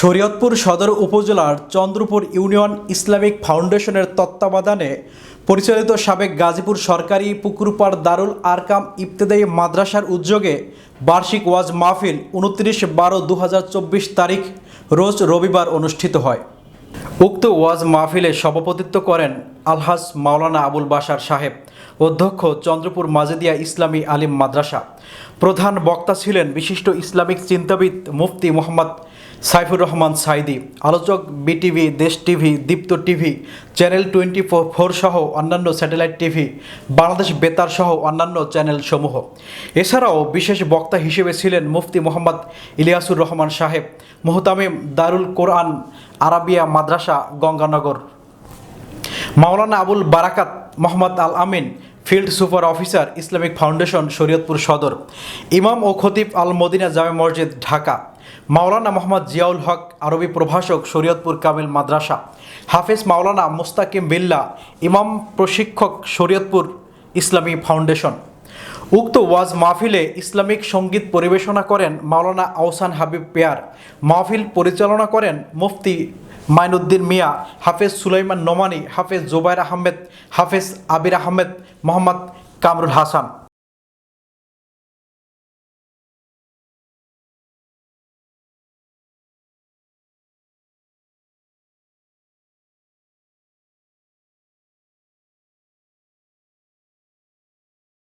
শরীয়তপুর সদর উপজেলার Chandrapur union Islamic ফাউন্ডেশনের তত্ত্বাবধানে পরিচালিত সাবেক গাজীপুর সরকারি পুকুরপাড় দারুল আরকাম ইবতেদায়ী মাদ্রাসার উদ্যোগে বার্ষিক ওয়াজ মাহফিল উনত্রিশ বারো দু তারিখ রোজ রবিবার অনুষ্ঠিত হয়। উক্ত ওয়াজ মাহফিলে সভাপতিত্ব করেন আলহাজ মাওলানা আবুল বাশার সাহেব, অধ্যক্ষ চন্দ্রপুর মাজেদিয়া ইসলামী আলিম মাদ্রাসা। প্রধান বক্তা ছিলেন বিশিষ্ট ইসলামিক চিন্তাবিদ মুফতি মোহাম্মদ সাইফুর রহমান সাইদি, আলোচক BTV, Desh TV, Deepto TV, channel twenty four সহ অন্যান্য স্যাটেলাইট টিভি, বাংলাদেশ বেতার সহ অন্যান্য চ্যানেল সমূহ। এছাড়াও বিশেষ বক্তা হিসেবে ছিলেন মুফতি মোহাম্মদ ইলিয়াসুর রহমান সাহেব, মোহতামিম Darul Quran, Arabia Madrasa, Ganganagar. Maulana Abul Barakat Mohammad Al Amin field super officer, Islamic foundation, Shariatpur Sadar. ইমাম ও খতিব আল মদিনা জামে মসজিদ, ঢাকা। মাওলানা মোহাম্মদ জিয়াউল হক, আরবি প্রভাষক, শরীয়তপুর কামিল মাদ্রাসা। হাফেজ মাওলানা মুস্তাকিম বিল্লা ইমাম প্রশিক্ষক, শরীয়তপুর ইসলামী ফাউন্ডেশন। উক্ত ওয়াজ মাহফিলে ইসলামিক সংগীত পরিবেশনা করেন মাওলানা আহসান হাবিব পেয়ার। মাহফিল পরিচালনা করেন মুফতি মাইনুদ্দিন মিয়া হাফেজ সুলাইমান নোমানি হাফেজ জোবাইর আহমেদ হাফেজ আবির আহমেদ মোহাম্মদ কামরুল হাসান।